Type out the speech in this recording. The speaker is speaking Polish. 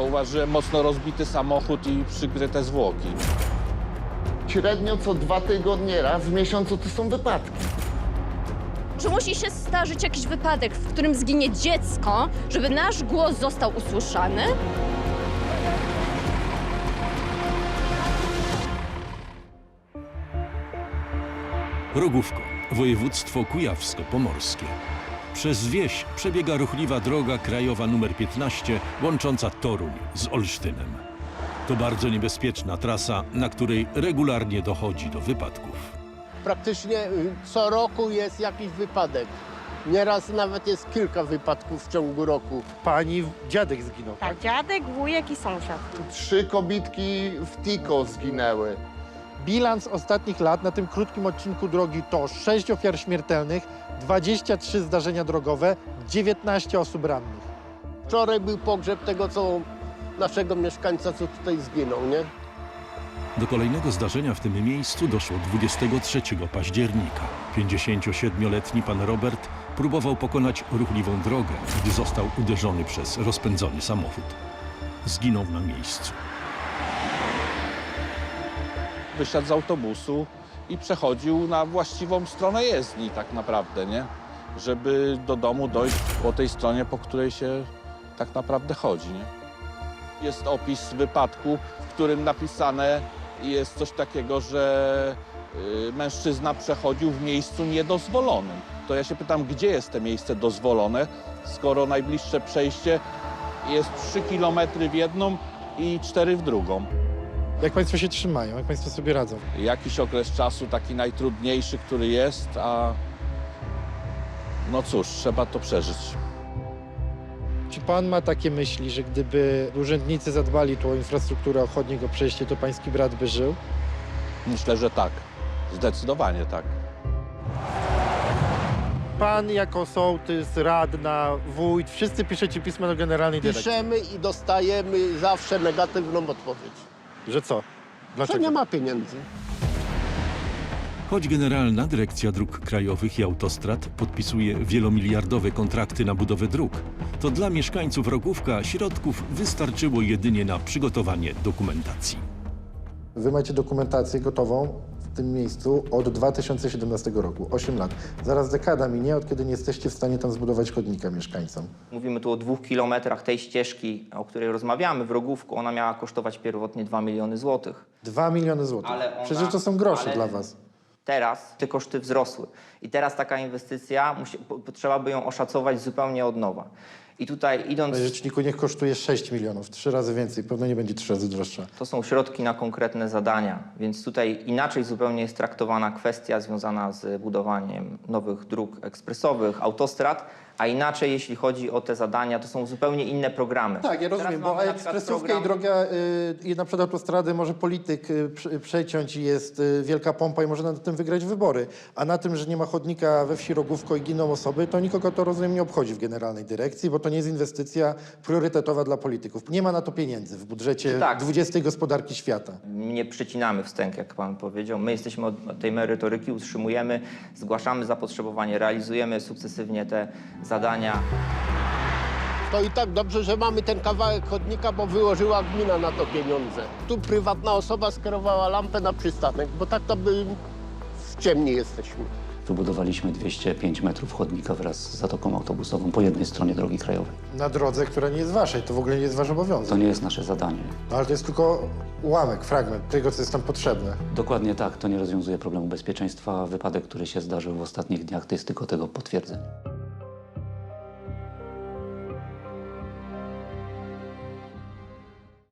zauważyłem mocno rozbity samochód i przykryte zwłoki. Średnio co dwa tygodnie, raz w miesiącu to są wypadki. Czy musi się zdarzyć jakiś wypadek, w którym zginie dziecko, żeby nasz głos został usłyszany? Rogówko, województwo kujawsko-pomorskie. Przez wieś przebiega ruchliwa droga krajowa nr 15 łącząca Toruń z Olsztynem. To bardzo niebezpieczna trasa, na której regularnie dochodzi do wypadków. Praktycznie y, co roku jest jakiś wypadek. Nieraz nawet jest kilka wypadków w ciągu roku. Pani dziadek zginął. Tak, dziadek, wujek i sąsiad. Trzy kobitki w Tiko zginęły. Bilans ostatnich lat na tym krótkim odcinku drogi to 6 ofiar śmiertelnych, 23 zdarzenia drogowe, 19 osób rannych. Wczoraj był pogrzeb tego, co naszego mieszkańca, co tutaj zginął, nie? Do kolejnego zdarzenia w tym miejscu doszło 23 października. 57-letni pan Robert próbował pokonać ruchliwą drogę, gdy został uderzony przez rozpędzony samochód. Zginął na miejscu. Wysiadł z autobusu i przechodził na właściwą stronę jezdni tak naprawdę, nie? Żeby do domu dojść po tej stronie, po której się tak naprawdę chodzi, nie? Jest opis wypadku, w którym napisane jest coś takiego, że y, mężczyzna przechodził w miejscu niedozwolonym. To ja się pytam, gdzie jest to miejsce dozwolone, skoro najbliższe przejście jest 3 km w jedną i 4 w drugą. Jak Państwo się trzymają, jak Państwo sobie radzą? jakiś okres czasu taki najtrudniejszy, który jest, a no cóż, trzeba to przeżyć. Czy Pan ma takie myśli, że gdyby urzędnicy zadbali tu o infrastrukturę, o przejście, to Pański brat by żył? Myślę, że tak. Zdecydowanie tak. Pan jako sołtys, radna, wójt, wszyscy piszecie pisma do Generalnej Dyrekcji. Piszemy i dostajemy zawsze negatywną odpowiedź. Że co? Że Dlaczego? nie ma pieniędzy. Choć Generalna Dyrekcja Dróg Krajowych i Autostrad podpisuje wielomiliardowe kontrakty na budowę dróg, to dla mieszkańców Rogówka środków wystarczyło jedynie na przygotowanie dokumentacji. Wy macie dokumentację gotową w tym miejscu od 2017 roku, 8 lat. Zaraz dekada minie, od kiedy nie jesteście w stanie tam zbudować chodnika mieszkańcom. Mówimy tu o dwóch kilometrach tej ścieżki, o której rozmawiamy w Rogówku. Ona miała kosztować pierwotnie 2 miliony złotych. 2 miliony złotych. Ale ona- Przecież to są grosze ale- dla was. Teraz te koszty wzrosły i teraz taka inwestycja, musi, po, trzeba by ją oszacować zupełnie od nowa. I tutaj idąc, Na rzeczniku niech kosztuje 6 milionów, trzy razy więcej, pewno nie będzie trzy razy droższa. to są środki na konkretne zadania, więc tutaj inaczej zupełnie jest traktowana kwestia związana z budowaniem nowych dróg ekspresowych, autostrad, a inaczej jeśli chodzi o te zadania, to są zupełnie inne programy. Tak, ja rozumiem, bo przykład ekspresówkę program- i droga, y, i na przykład autostrady może polityk y, prze- przeciąć i jest y, wielka pompa i może na tym wygrać wybory. A na tym, że nie ma chodnika we wsi Rogówko i giną osoby, to nikogo to rozumiem nie obchodzi w generalnej dyrekcji, bo to nie jest inwestycja priorytetowa dla polityków. Nie ma na to pieniędzy w budżecie Tak. 20 gospodarki świata. nie przycinamy wstęg, jak pan powiedział. My jesteśmy od tej merytoryki, utrzymujemy, zgłaszamy zapotrzebowanie, realizujemy sukcesywnie te zadania. To i tak dobrze, że mamy ten kawałek chodnika, bo wyłożyła gmina na to pieniądze. Tu prywatna osoba skierowała lampę na przystanek, bo tak to by w ciemni jesteśmy. Wybudowaliśmy 205 metrów chodnika wraz z zatoką autobusową po jednej stronie drogi krajowej. Na drodze, która nie jest waszej, to w ogóle nie jest wasz obowiązek. To nie jest nasze zadanie. No, ale to jest tylko ułamek, fragment tego, co jest tam potrzebne. Dokładnie tak, to nie rozwiązuje problemu bezpieczeństwa. Wypadek, który się zdarzył w ostatnich dniach, to jest tylko tego potwierdzenie.